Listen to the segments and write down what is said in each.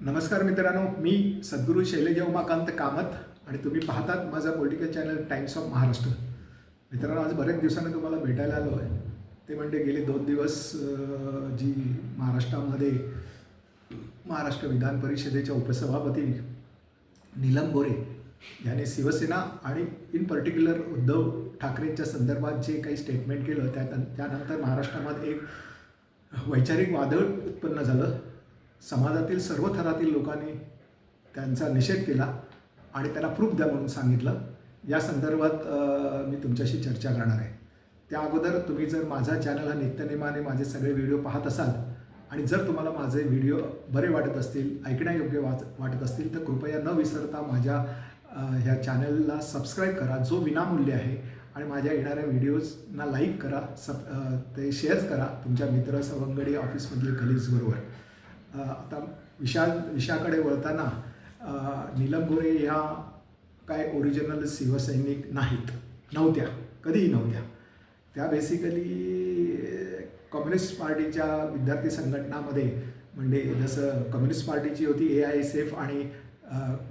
नमस्कार मित्रांनो मी सद्गुरू शैलेजा उमाकांत कामत आणि तुम्ही पाहतात माझा political channel Times of Maharashtra मित्रांनो आज बऱ्याच दिवसांनी तुम्हाला भेटायला आलो आहे. ते म्हणजे गेले दोन दिवस जी महाराष्ट्रामध्ये महाराष्ट्र विधान परिषदेच्या उपसभापती नीलम गोरे यांनी शिवसेना आणि इन पर्टिक्युलर उद्धव ठाकरेंच्या संदर्भात जे काही स्टेटमेंट केलं त्या त्यानंतर महाराष्ट्रामध्ये एक वैचारिक वादळ उत्पन्न झालं. समाजातील सर्व थरातील लोकांनी त्यांचा निषेध केला आणि त्यांना प्रूफ द्या म्हणून सांगितलं. या संदर्भात मी तुमच्याशी चर्चा करणार आहे. त्या अगोदर तुम्ही जर माझा चॅनल हा नित्यनेमाने माझे सगळे व्हिडिओ पाहत असाल आणि जर तुम्हाला माझे व्हिडिओ बरे वाटत असतील ऐकण्यायोग्य वाच वाटत असतील तर कृपया न विसरता माझ्या ह्या चॅनलला सबस्क्राईब करा जो विनामूल्य आहे. आणि माझ्या येणाऱ्या व्हिडिओजना लाईक करा सब ते शेअर्स करा तुमच्या मित्र सवंगडी ऑफिसमधले कलिग्सबरोबर आता विशा विषयाकडे वळताना नीलम गोरे ह्या काय ओरिजिनल शिवसैनिक नाहीत. नव्हत्या. कधीही नव्हत्या. त्या बेसिकली कम्युनिस्ट पार्टीच्या विद्यार्थी संघटनामध्ये म्हणजे जसं कम्युनिस्ट पार्टीची होती ए आय एस एफ आणि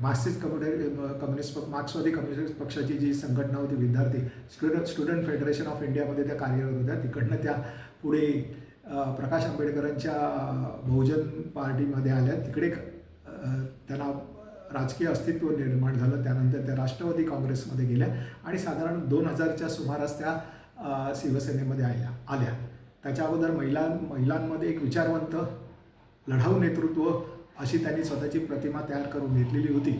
मार्क्सिस्ट कम्युनि कम्युनिस्ट प- मार्क्सवादी कम्युनिस्ट पक्षाची जी संघटना होती विद्यार्थी स्टुडंट स्टुडंट फेडरेशन ऑफ इंडियामध्ये त्या कार्यरत होत्या. तिकडनं त्या पुढे प्रकाश आंबेडकरांच्या बहुजन पार्टीमध्ये आल्या तिकडे त्यांना राजकीय अस्तित्व निर्माण झालं. त्यानंतर त्या राष्ट्रवादी काँग्रेसमध्ये गेल्या आणि साधारण दोन हजारच्या सुमारास त्या शिवसेनेमध्ये आल्या आल्या. त्याच्या अगोदर महिला महिलांमध्ये एक विचारवंत लढाऊ नेतृत्व अशी त्यांनी स्वतःची प्रतिमा तयार करून घेतलेली होती.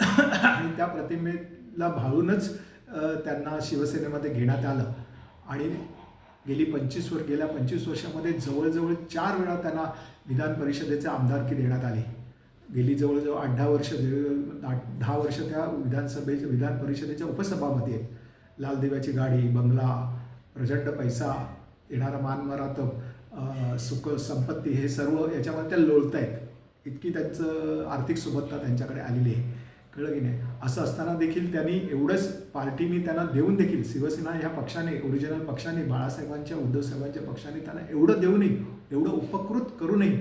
आणि त्या प्रतिमेला भाळूनच त्यांना शिवसेनेमध्ये घेण्यात आलं. आणि गेली पंचवीस वर्ष गेल्या पंचवीस वर्षामध्ये जवळजवळ चार वेळा त्यांना विधान परिषदेचे आमदारकी देण्यात आली. गेली जवळजवळ आठ दहा वर्ष आठ दहा वर्ष त्या विधानसभेच्या विधान परिषदेच्या उपसभामध्ये आहेत गाडी बंगला प्रचंड पैसा येणारा मानमरातब सुख संपत्ती हे सर्व याच्यामध्ये त्या लोळत आहेत इतकी त्यांचं आर्थिक सुबत्ता त्यांच्याकडे आलेली आहे. कळलं की नाही? असं असताना देखील त्यांनी एवढंच पार्टीनी त्यांना देऊन देखील शिवसेना ह्या पक्षाने ओरिजिनल पक्षाने बाळासाहेबांच्या उद्धव साहेबांच्या पक्षाने त्यांना एवढं देऊनही एवढं उपकृत करूनही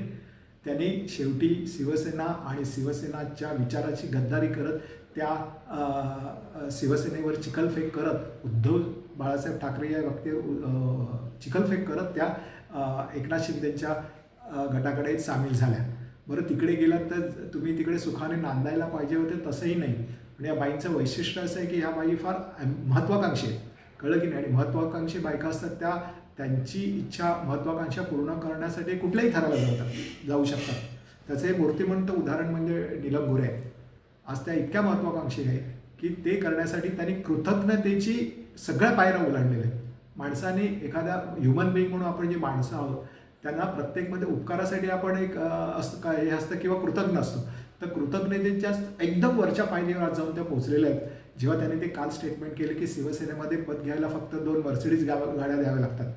त्यांनी शेवटी शिवसेना आणि शिवसेनाच्या विचाराची गद्दारी करत त्या शिवसेनेवर चिखलफेक करत उद्धव बाळासाहेब ठाकरे या व्यक्तीवर चिखलफेक करत त्या एकनाथ शिंदेच्या गटाकडे सामील झाल्या. बरं तिकडे गेलात तर तुम्ही तिकडे सुखाने नांदायला पाहिजे होते तसंही नाही. पण या बाईंचं वैशिष्ट्य असं आहे की ह्या बाई फार महत्त्वाकांक्षी आहेत. कळलं की नाही? आणि महत्त्वाकांक्षी बायका असतात त्या त्यांची इच्छा महत्त्वाकांक्षा पूर्ण करण्यासाठी कुठल्याही थराला जातात जाऊ शकतात. त्याचं एक मूर्तिमंत उदाहरण म्हणजे नीलम गोरे आहे आज त्या इतक्या महत्त्वाकांक्षी आहे की ते करण्यासाठी त्यांनी कृतज्ञतेची सगळ्या पायऱ्या ओलांडलेल्या आहेत. माणसाने एखाद्या ह्युमन बिईंग म्हणून आपण जे माणसं आहोत त्यांना प्रत्येकमध्ये उपकारासाठी आपण एक असं काय हे असतं किंवा कृतज्ञ असतो. तर कृतज्ञतेच्या एकदम वरच्या पायरीवर जाऊन त्या पोहोचलेल्या आहेत. जेव्हा त्यांनी ते काल स्टेटमेंट केलं की शिवसेनेमध्ये पद घ्यायला फक्त दोन मर्सिडीज गाव गाड्या द्याव्या लागतात.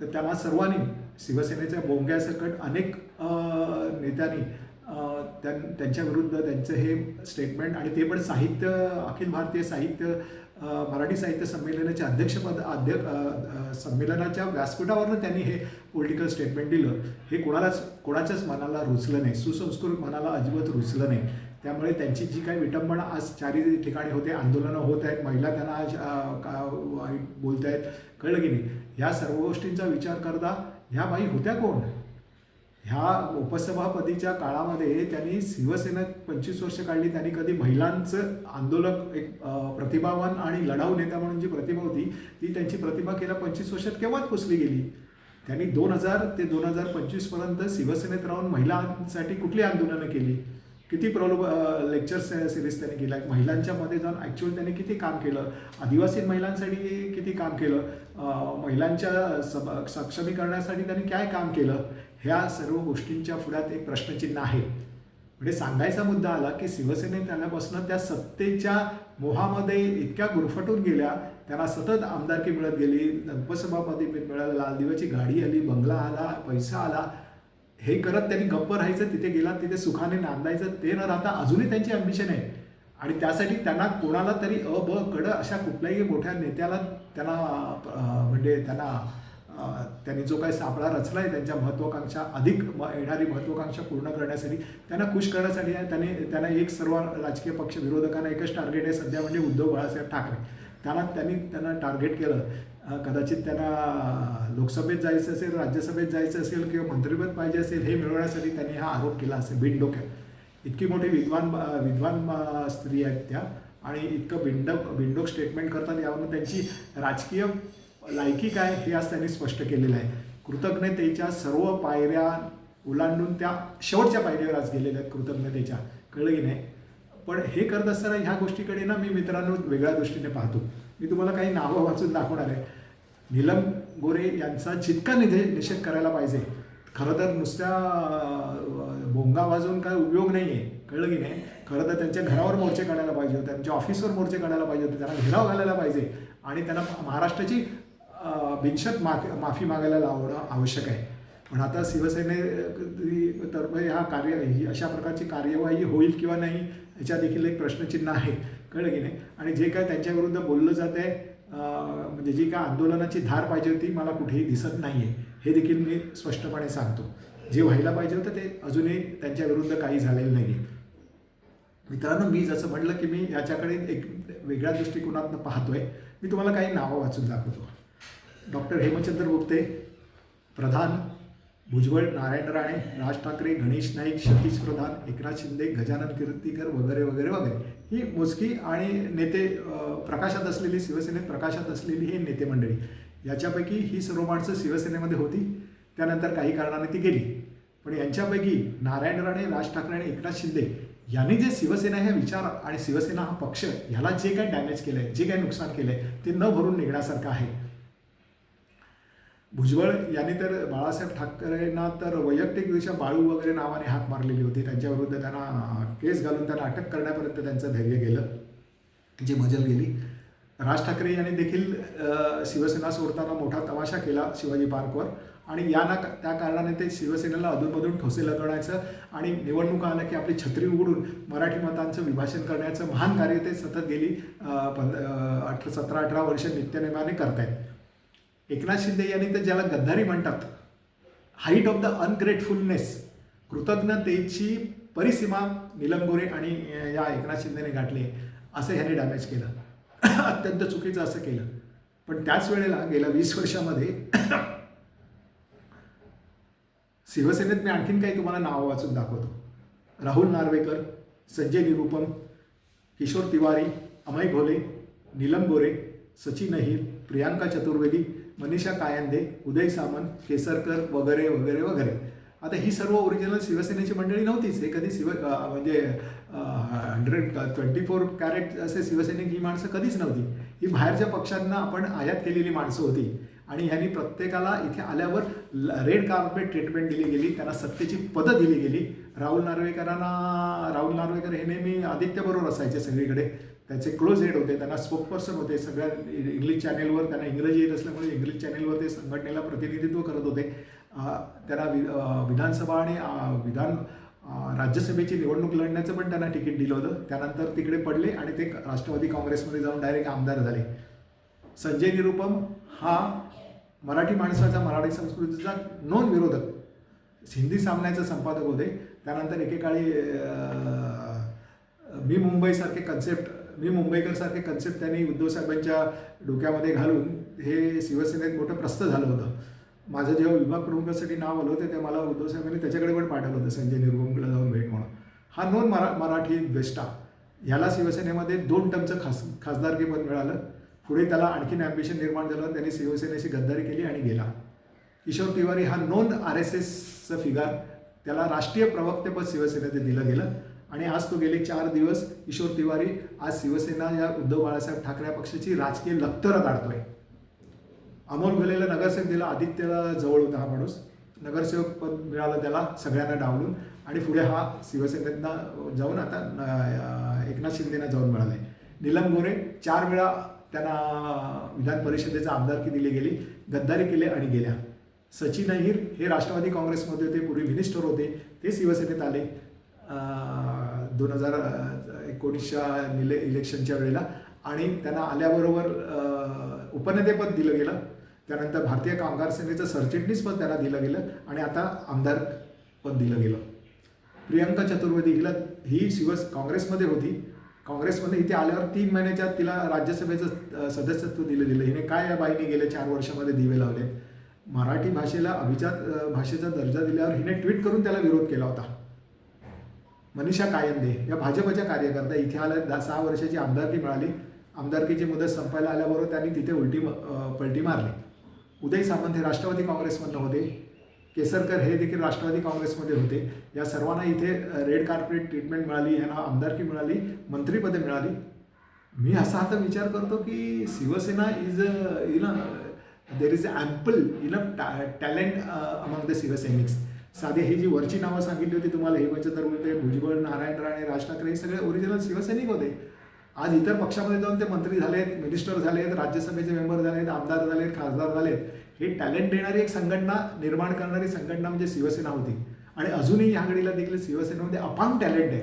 तर त्यांना सर्वांनी शिवसेनेच्या बोंग्यासकट अनेक नेत्यांनी त्यां त्यांच्या विरुद्ध त्यांचं हे स्टेटमेंट आणि ते पण साहित्य अखिल भारतीय साहित्य मराठी साहित्य संमेलनाचे अध्यक्षपद अध्यक्ष संमेलनाच्या व्यासपीठावरनं त्यांनी हे पॉलिटिकल स्टेटमेंट दिलं. हे कोणालाच कोणाच्याच मनाला रुचलं नाही. सुसंस्कृत मनाला अजिबात रुचलं नाही. त्यामुळे त्यांची जी काही विटंबना आज चारी ठिकाणी होते आंदोलनं होत आहेत महिला त्यांना आज का वाईट बोलत आहेत कळलं की नाही? ह्या सर्व गोष्टींचा विचार करता ह्या बाई होत्या कोण? ह्या उपसभापतीच्या काळामध्ये त्यांनी शिवसेनेत पंचवीस वर्ष काढली. त्यांनी कधी महिलांचं आंदोलक एक प्रतिभावान आणि लढाऊ नेता म्हणून जी प्रतिभा होती ती त्यांची प्रतिभा केला पंचवीस वर्षात केव्हाच पुसली गेली? त्यांनी दोन हजार ते दोन हजार पंचवीसपर्यंत शिवसेनेत राहून महिलांसाठी कुठली आंदोलनं केली? किती प्रलोभ लेक्चर्स सिरीज त्यांनी केल्या? महिलांच्या मध्ये जाऊन ॲक्च्युअली त्यांनी किती काम केलं? आदिवासी महिलांसाठी किती काम केलं? महिलांच्या सब सक्षमीकरणासाठी त्यांनी काय काम केलं? ह्या सर्व गोष्टींच्या पुढ्यात एक प्रश्नचिन्ह आहे. म्हणजे सांगायचा मुद्दा आला की शिवसेनेत आल्यापासून त्या सत्तेच्या मोहामध्ये इतक्या गुरफटून गेल्या त्यांना सतत आमदारकी मिळत गेली उपसभापती लाल लालदिव्याची गाडी आली बंगला आला पैसा आला. हे करत त्यांनी गप्प राहायचं तिथे गेला तिथे सुखाने नांदायचं ते न राहता अजूनही त्यांची अम्बिशन आहे. आणि त्यासाठी त्यांना कोणाला तरी अ ब कड अशा कुठल्याही मोठ्या नेत्याला त्यांना म्हणजे त्यांना त्यांनी जो काही सापळा रचला आहे त्यांच्या महत्त्वाकांक्षा अधिक म येणारी महत्त्वाकांक्षा पूर्ण करण्यासाठी त्यांना खुश करण्यासाठी आहे. त्यांनी त्यांना एक सर्व राजकीय पक्ष विरोधकांना एकच टार्गेट आहे सध्या म्हणजे उद्धव बाळासाहेब ठाकरे. त्यांना त्यांनी त्यांना टार्गेट केलं. कदाचित त्यांना लोकसभेत जायचं असेल राज्यसभेत जायचं असेल किंवा मंत्रिपद पाहिजे असेल हे मिळवण्यासाठी त्यांनी हा आरोप केला असेल बिनडोक्यात. इतकी मोठी विद्वान विद्वान स्त्री आहेत त्या. आणि इतकं बिंडक बिंडोक स्टेटमेंट करतात यावरून त्यांची राजकीय लायकी काय हे आज त्यांनी स्पष्ट केलेलं आहे. कृतज्ञतेच्या सर्व पायऱ्या ओलांडून त्या शेवटच्या पायरीवर आज गेलेल्या आहेत कृतज्ञतेच्या कळलं की नाही? पण हे करत असताना ह्या गोष्टीकडे ना मी मित्रांनो वेगळ्या दृष्टीने पाहतो. मी तुम्हाला काही नावं वाचून दाखवणार आहे. नीलम गोरे यांचा जितका निधे निषेध करायला पाहिजे खरं तर नुसत्या भोंगा वाजवून काय उपयोग नाही आहे कळलं की नाही? खरं तर त्यांच्या घरावर मोर्चे काढायला पाहिजे होते त्यांच्या ऑफिसवर मोर्चे काढायला पाहिजे होते त्यांना घेराव घालायला पाहिजे. आणि त्यांना महाराष्ट्राची बिनशत माफी माफी मागायला लावणं आवश्यक आहे. पण आता शिवसेनेतर्फे हा कार्य ही अशा प्रकारची कार्यवाही होईल किंवा नाही याच्या देखील एक प्रश्नचिन्ह आहे. कळलं की नाही? आणि जे काय त्यांच्याविरुद्ध बोललं जात आहे म्हणजे जी काय आंदोलनाची धार पाहिजे होती मला कुठेही दिसत नाही आहे हे देखील मी स्पष्टपणे सांगतो. जे व्हायला पाहिजे होतं ते अजूनही त्यांच्याविरुद्ध काही झालेलं नाही आहे मित्रांनो मी जसं म्हटलं की मी याच्याकडे एक वेगळ्या दृष्टिकोनातनं पाहतोय. मी तुम्हाला काही नावं वाचून दाखवतो. डॉक्टर हेमचंद्र गुप्ते प्रधान भुजबळ नारायण राणे राज ठाकरे गणेश नाईक सतीश प्रधान एकनाथ शिंदे गजानन कीर्तीकर वगैरे वगैरे वगैरे. ही मोजकी आणि नेते प्रकाशात असलेली शिवसेनेत प्रकाशात असलेली ही नेते मंडळी. याच्यापैकी ही सर्व माणसं शिवसेनेमध्ये होती. त्यानंतर काही कारणाने ती गेली. पण यांच्यापैकी नारायण राणे राज ठाकरे आणि एकनाथ शिंदे यांनी जे शिवसेना हे विचार आणि शिवसेना हा पक्ष ह्याला जे काही डॅमेज केलं आहे जे काही नुकसान केलं आहे ते न भरून निघण्यासारखं आहे. भुजबळ यांनी तर बाळासाहेब ठाकरेंना तर वैयक्तिक दिवशी बाळू वगैरे नावाने हाक मारलेली होती. त्यांच्याविरुद्ध त्यांना केस घालून त्यांना अटक करण्यापर्यंत त्यांचं धैर्य गेलं. जी मजल गेली. राज ठाकरे यांनी देखील शिवसेना सोडताना मोठा तमाशा केला शिवाजी पार्कवर. आणि या ना त्या कारणाने ते शिवसेनेला अधूनमधून ठोसे लगवण्याचं आणि निवडणूक आलं की आपली छत्री उघडून मराठी मतांचं विभाषण करण्याचं महान कार्य ते सतत गेली पंध अठरा सतरा अठरा वर्ष नित्यनेमाने करतायत. एकनाथ शिंदे यांनी तर ज्याला गद्दारी म्हणतात हाईट ऑफ द अनग्रेटफुलनेस कृतज्ञतेची परिसीमा नीलम गोरे आणि या एकनाथ शिंदेने गाठले असं ह्याने डॅमेज केलं. अत्यंत चुकीचं असं केलं. पण त्याच वेळेला गेल्या वीस वर्षामध्ये शिवसेनेत मी आणखीन काही तुम्हाला नावं वाचून दाखवतो. राहुल नार्वेकर संजय निरुपम किशोर तिवारी अमय घोले नीलम गोरे सचिन अहिर प्रियांका चतुर्वेदी मनीषा कायंदे उदय सामंत केसरकर वगैरे वगैरे वगैरे. आता ही सर्व ओरिजिनल शिवसेनेची मंडळी नव्हतीच. हे कधी शिव म्हणजे हंड्रेड ट्वेंटी फोर कॅरेट असे शिवसैनिक ही माणसं कधीच नव्हती. ही बाहेरच्या पक्षांना आपण आयात केलेली माणसं होती. आणि ह्यांनी प्रत्येकाला इथे आल्यावर रेड कार्पेट ट्रीटमेंट दिली गेली. त्यांना सत्तेची पदं दिली गेली. राहुल नार्वेकरांना राहुल नार्वेकर हे नेहमी आदित्यबरोबर असायचे सगळीकडे. त्याचे क्लोज हेड होते त्यांना स्पोकपर्सन होते. सगळ्या इंग्लिश चॅनेलवर त्यांना इंग्रजी येत असल्यामुळे इंग्लिश चॅनेलवर ते संघटनेला प्रतिनिधित्व करत होते. त्यांना वि विधानसभा आणि विधान राज्यसभेची निवडणूक लढण्याचं पण त्यांना तिकीट दिलं होतं. त्यानंतर तिकडे पडले आणि ते राष्ट्रवादी काँग्रेसमध्ये जाऊन डायरेक्ट आमदार झाले. संजय निरुपम हा मराठी माणसाचा मराठी संस्कृतीचा नोन विरोधक हिंदी सामन्याचे संपादक होते. त्यानंतर एकेकाळी मी मुंबईसारखे कन्सेप्ट मी मुंबईकरसारखे कन्सेप्ट त्यांनी उद्धव साहेबांच्या डोक्यामध्ये घालून हे शिवसेनेत मोठं प्रस्थ झालं होतं. माझं जेव्हा विभाग प्रमुखासाठी नाव आलं होतं ते मला उद्धव साहेबांनी त्याच्याकडे पण पाठवलं होतं संजय निरुपमकडे जाऊन भेट म्हणून. हा नोन मरा मराठी द्वेष्टा. ह्याला शिवसेनेमध्ये दोन टर्मचं खास खासदारकीपद मिळालं. पुढे त्याला आणखीन ॲम्बिशन निर्माण झालं त्यांनी शिवसेनेशी गद्दारी केली आणि गेला. किशोर तिवारी हा नोन आर एस एसचं फिगार त्याला राष्ट्रीय प्रवक्तेपद शिवसेनेत दिलं गेलं. आणि आज तो गेले चार दिवस किशोर तिवारी आज शिवसेना या उद्धव बाळासाहेब ठाकरे पक्षाची राजकीय लक्तरं काढतोय अमोल घोलेला नगरसेवक दिला आदित्यला जवळ होता हा माणूस. नगरसेवक पद मिळालं त्याला सगळ्यांना डावलून. आणि पुढे हा शिवसेनेतनं जाऊन आता एकनाथ शिंदेना जाऊन मिळाले नीलम गोरे चार वेळा त्यांना विधान परिषदेचा आमदारकी दिली गेली गद्दारी केले आणि गेल्या. सचिन अहिर हे राष्ट्रवादी काँग्रेसमध्ये होते पूर्वी मिनिस्टर होते ते शिवसेनेत आले. दोन हजार एकोणीसच्या निले इलेक्शनच्या वेळेला आणि त्यांना आल्याबरोबर उपनेतेपद दिलं गेलं. त्यानंतर भारतीय कामगार सेनेचं सरचिटणीस पद त्यांना दिलं गेलं आणि आता आमदार पद दिलं गेलं. प्रियंका चतुर्वेदी हिला ही शिवस काँग्रेसमध्ये होती. काँग्रेसमध्ये इथे आल्यावर तीन महिन्याच्या तिला राज्यसभेचं सदस्यत्व दिलं गेलं. हिने काय या बाईने गेल्या चार वर्षामध्ये दिवे लावले मराठी भाषेला अभिजात भाषेचा दर्जा दिल्यावर हिने ट्विट करून त्याला विरोध केला होता. मनीषा कायंदे या भाजपच्या कार्यकर्त्या. इथे आल्या दहा सहा वर्षाची आमदारकी मिळाली. आमदारकीची मुदत संपायला आल्याबरोबर त्यांनी तिथे उलटी पलटी मारली. उदय सामंत हे राष्ट्रवादी काँग्रेसमधनं होते. केसरकर हे देखील राष्ट्रवादी काँग्रेसमध्ये होते. या सर्वांना इथे रेड कार्पेट ट्रीटमेंट मिळाली यांना आमदारकी मिळाली मंत्रीपदे मिळाली. मी असा आता विचार करतो की Shivsena is you know there is a ample enough talent among the Shivsainiks साधे ही जी वरची नावं सांगितली होती तुम्हाला हेमचंद्र होते भुजबळ नारायण राणे राज ठाकरे हे सगळे ओरिजिनल शिवसैनिक होते. आज इतर पक्षामध्ये जाऊन ते मंत्री झालेत मिनिस्टर झालेत राज्यसभेचे मेंबर झालेत आमदार झालेत खासदार झालेत. हे टॅलेंट देणारी एक संघटना निर्माण करणारी संघटना म्हणजे शिवसेना होती. आणि अजूनही ह्या घडीला देखील शिवसेनेमध्ये अपांग टॅलेंट आहे.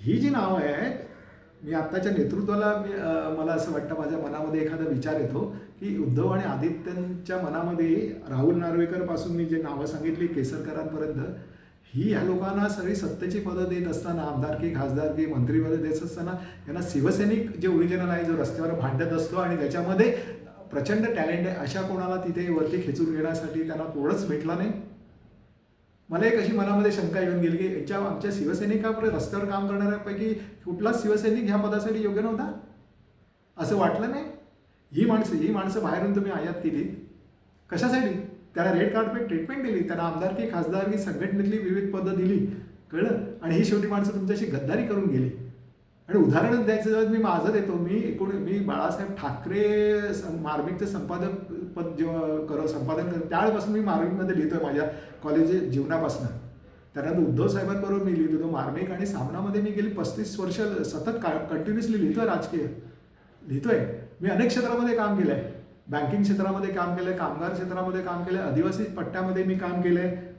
ही जी नावं आहेत मी आत्ताच्या नेतृत्वाला मी मला असं वाटतं माझ्या मनामध्ये एखादा विचार येतो की उद्धव आणि आदित्यांच्या मनामध्ये राहुल नार्वेकरपासून मी जे नावं सांगितली केसरकरांपर्यंत ही ह्या लोकांना सगळी सत्तेची पदं देत असताना आमदारकी खासदारकी मंत्रीपदं देत असताना यांना शिवसैनिक जे ओरिजिनल आहे जो रस्त्यावर भांडत असतो आणि त्याच्यामध्ये प्रचंड टॅलेंट आहे अशा कोणाला तिथे वरती खेचून घेण्यासाठी त्यांना कोणच भेटला नाही. मला एक अशी मनामध्ये शंका येऊन गेली की याच्या आमच्या शिवसैनिकापुढे रस्त्यावर काम करणाऱ्यापैकी कुठलाच शिवसैनिक ह्या पदासाठी योग्य नव्हता? असं वाटलं नाही? ही माणसं ही माणसं बाहेरून तुम्ही आयात केली. कशासाठी? त्याला रेड कार्पेट ट्रीटमेंट दिली. त्यांना आमदारकी खासदारकी संघटनेतली विविध पदं दिली. कळलं? आणि ही शेवटी माणसं तुमच्याशी गद्दारी करून गेली. आणि उदाहरण द्यायचं जर मी माझं देतो. मी एकूण मी बाळासाहेब ठाकरे सं- मार्मिकचं संपादक पद जेव्हा कर संपादन करतो त्यावेळेपासून मी मार्मिकमध्ये लिहितोय माझ्या कॉलेज जीवनापासून. त्यानंतर उद्धव साहेबांबरोबर मी लिहित होतो मार्मिक आणि सामनामध्ये मी गेली पस्तीस वर्ष सतत का कंटिन्युअसली लिहितोय राजकीय. लिहितोय. मी अनेक क्षेत्रामध्ये काम केलं आहे बँकिंग क्षेत्रामध्ये काम केलं आहे कामगार क्षेत्रामध्ये काम केलं आहे आदिवासी पट्ट्यामध्ये मी काम केलं आहे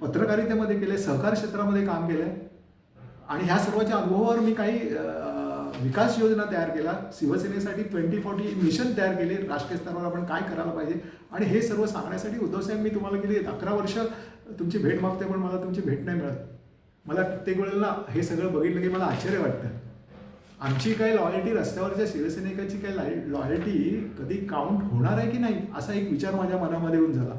पत्रकारितेमध्ये केलं आहे सहकार क्षेत्रामध्ये काम केलं आहे आणि ह्या सर्वाच्या अनुभवावर मी काही विकास योजना तयार केल्या. शिवसेनेसाठी ट्वेंटी फोर्टी मिशन तयार केले. राष्ट्रीय स्तरावर आपण काय करायला पाहिजे? आणि हे सर्व सांगण्यासाठी उद्धवसाहेब मी तुम्हाला गेली अकरा वर्ष तुमची भेट मागते पण मला तुमची भेट नाही मिळत. मला प्रत्येक वेळेला हे सगळं बघितलं की मला आश्चर्य वाटतं. आमची काय लॉयल्टी रस्त्यावरच्या शिवसैनिकाची काय लॉय लॉयल्टी कधी काउंट होणार आहे की नाही असा एक विचार माझ्या मनामध्ये येऊन झाला.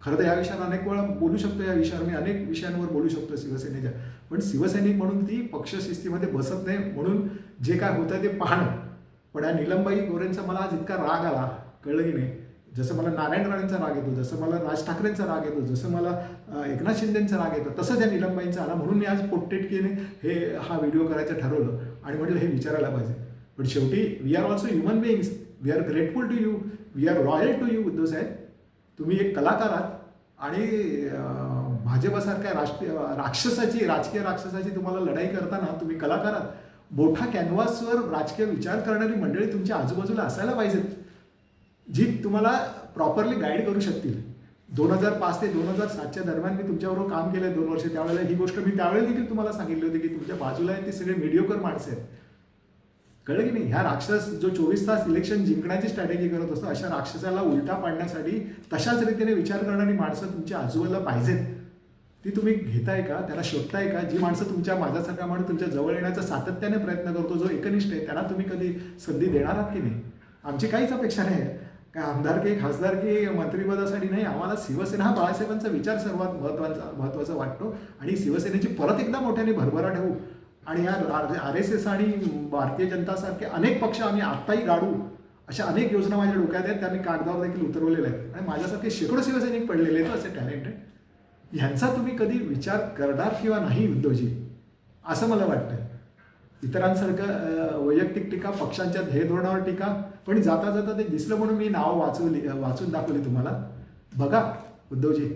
खरं तर या विषयावर अनेक वेळा बोलू शकतो या विषयावर मी अनेक विषयांवर बोलू शकतो शिवसेनेच्या. पण शिवसैनिक म्हणून ती पक्षशिस्तीमध्ये बसत नाही म्हणून जे काय होतं ते पाहणं. पण या निलमबाई गोरेंचा मला आज इतका राग आला कळलं की नाही. जसं मला नारायण राणेंचा राग येतो जसं मला राज ठाकरेंचा राग येतो जसं मला एकनाथ शिंदेंचा राग येतो तसंच या निलमबाईंचा आला म्हणून मी आज पोट्टेटकीने हे हा व्हिडिओ करायचं ठरवलं. आणि म्हटलं हे विचारायला पाहिजे. पण शेवटी we are also human beings we are grateful to you we are loyal to you Uddhav Saheb. तुम्ही एक कलाकार आहात आणि भाजपासारख्या राष्ट्रीय राक्षसाची राजकीय राक्षसाची तुम्हाला लढाई करताना तुम्ही कलाकार आहात. मोठा कॅनव्हासवर राजकीय विचार करणारी मंडळी तुमच्या आजूबाजूला असायला पाहिजेत. जी तुम्हाला प्रॉपरली गाईड करू शकतील. दोन हजार पाच ते दोन हजार सातच्या दरम्यान मी तुमच्याबरोबर काम केलं दोन वर्ष. त्यावेळेला ही गोष्ट मी त्यावेळेला देखील तुम्हाला सांगितली होती की तुमच्या बाजूला आहेत ते सगळे व्हिडिओकर माणसं आहेत. कळलं की नाही? ह्या राक्षस जो चोवीस तास इलेक्शन जिंकण्याची स्ट्रॅटेजी करत असतो अशा राक्षसाला उलटा पाडण्यासाठी तशाच रीतीने विचार करणारी माणसं तुमच्या आजूबाजूला पाहिजेत. ती तुम्ही घेताय का? त्याला शोधताय का? जी माणसं तुमच्या माझ्यासारख्या माणूस तुमच्या जवळ येण्याचा सातत्याने प्रयत्न करतो जो एकनिष्ठ आहे त्याला तुम्ही कधी संधी देणार आहात की नाही? आमची काहीच अपेक्षा नाही. आहे आमदारकी खासदारकी मंत्रिपदासाठी नाही आम्हाला शिवसेना हा बाळासाहेबांचा विचार सर्वात महत्त्वाचा महत्त्वाचा वाटतो. आणि शिवसेनेची परत एकदा मोठ्याने भरभराट होऊ आणि या आर एस एस आणि भारतीय जनतासारखे अनेक पक्ष आम्ही आत्ताही गाडू. अशा अनेक योजना माझ्या डोक्यात आहेत त्या मी कागदावर देखील उतरवलेल्या आहेत. आणि माझ्यासारखे शेकडो शिवसैनिक पडलेले आहेत असे टॅलेंट आहे ह्यांचा तुम्ही कधी विचार करणार किंवा नाही उद्धवजी असं मला वाटतं इतरांसारखं वैयक्तिक टीका पक्षांच्या ध्येय धोरणावर टीका पण जाता जाता ते दिसलं म्हणून मी नाव वाचवली वाचून दाखवली तुम्हाला. बघा उद्धवजी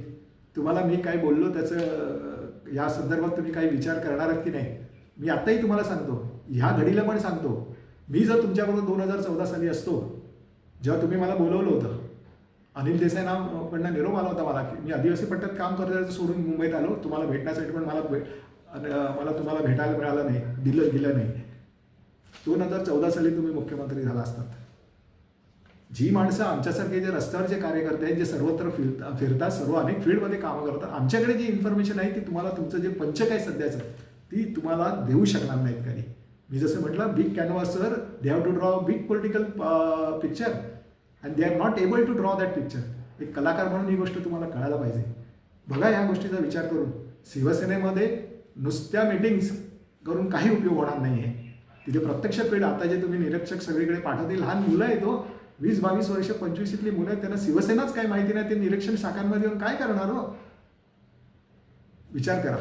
तुम्हाला मी काय बोललो त्याचं या संदर्भात तुम्ही काही विचार करणार आहात की नाही? मी आत्ताही तुम्हाला सांगतो ह्या घडीला पण सांगतो. मी जर तुमच्याबरोबर दोन हजार चौदा साली असतो जेव्हा तुम्ही मला बोलवलं होतं अनिल देसाई नावकडनं निरोप आला होता मला की मी आदिवासी पट्ट्यात काम करण्याचं सोडून मुंबईत आलो तुम्हाला भेटण्यासाठी पण मला भेट मला तुम्हाला भेटायला मिळालं नाही दिलं गेलं नाही. दोन हजार चौदा साली तुम्ही मुख्यमंत्री झाला असतात. जी माणसं आमच्यासारखे जे रस्त्यावर जे कार्यकर्ते आहेत जे सर्वत्र फिरता फिरतात सर्व अनेक फील्डमध्ये कामं करतात आमच्याकडे जी इन्फॉर्मेशन आहे ती तुम्हाला तुमचं जे पंचक आहे सध्याचं ती तुम्हाला देऊ शकणार नाहीत कधी. मी जसं म्हटलं big कॅनव्हासवर they have to draw big political picture and they are not able to draw that picture एक कलाकार म्हणून ही गोष्ट तुम्हाला कळायला पाहिजे. बघा ह्या गोष्टीचा विचार करून. शिवसेनेमध्ये नुसत्या मीटिंग्स करून काही उपयोग होणार नाही आहे तिथे प्रत्यक्ष फील्ड आता जे तुम्ही निरीक्षक सगळीकडे पाठवतील लहान मुलं आहेत तो वीस बावीस वर्ष पंचवीसीतली मुलं आहेत त्यांना शिवसेनाच काय माहिती नाही ते निरीक्षण शाखांमध्ये येऊन काय करणार हो? विचार करा.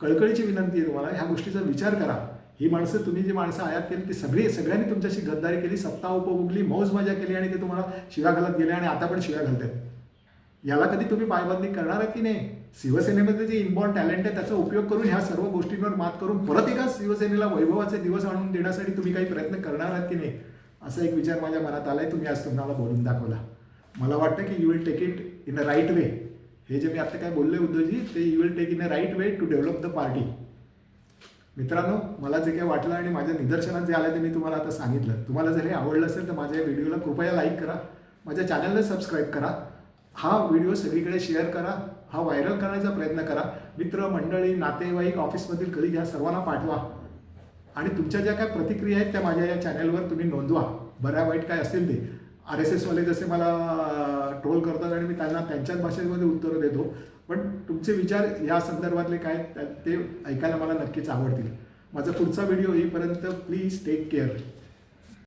कळकळीची विनंती आहे तुम्हाला ह्या गोष्टीचा विचार करा. ही माणसं तुम्ही जी माणसं आयात केली ती सगळी सगळ्यांनी तुमच्याशी गद्दारी केली सत्ता उपभोगली मौज मजा केली आणि ते तुम्हाला शिव्या घालत गेले आणि आता पण शिव्या घालतात याला कधी तुम्ही पायबंदी करणार आहे की नाही? शिवसेनेमध्ये जे इनबॉर्न टॅलेंट आहे त्याचा उपयोग करून ह्या सर्व गोष्टींवर मात करून परत एका शिवसेनेला वैभवाचे दिवस आणून देण्यासाठी तुम्ही काही प्रयत्न करणार आहात की नाही? असा एक विचार माझ्या मनात आला आहे तुम्ही आज तुम्हाला बोलून दाखवला. मला वाटतं की you will take it in a right way हे जे मी आता काय बोलले उद्धवजी ते you will take in a right way to develop the party मित्रांनो मला जे काही वाटलं आणि माझ्या निदर्शनात जे आलं ते मी तुम्हाला आता सांगितलं. तुम्हाला जर हे आवडलं असेल तर माझ्या व्हिडिओला कृपया लाईक करा. माझ्या चॅनलला सबस्क्राईब करा. हा व्हिडिओ सगळीकडे शेअर करा. हा व्हायरल करण्याचा प्रयत्न करा. मित्र मंडळी नातेवाईक ऑफिसमधील कधी ह्या सर्वांना पाठवा. आणि तुमच्या ज्या काय प्रतिक्रिया आहेत त्या माझ्या या चॅनलवर तुम्ही नोंदवा. बऱ्या वाईट काय असेल ते. आर एस एसवाले जसे मला ट्रोल करतात आणि मी त्यांना त्यांच्याच भाषेमध्ये उत्तरं देतो. पण तुमचे विचार या संदर्भातले काय त्या- ते ऐकायला मला नक्कीच आवडतील. माझा पुढचा व्हिडिओ येईपर्यंत प्लीज टेक केअर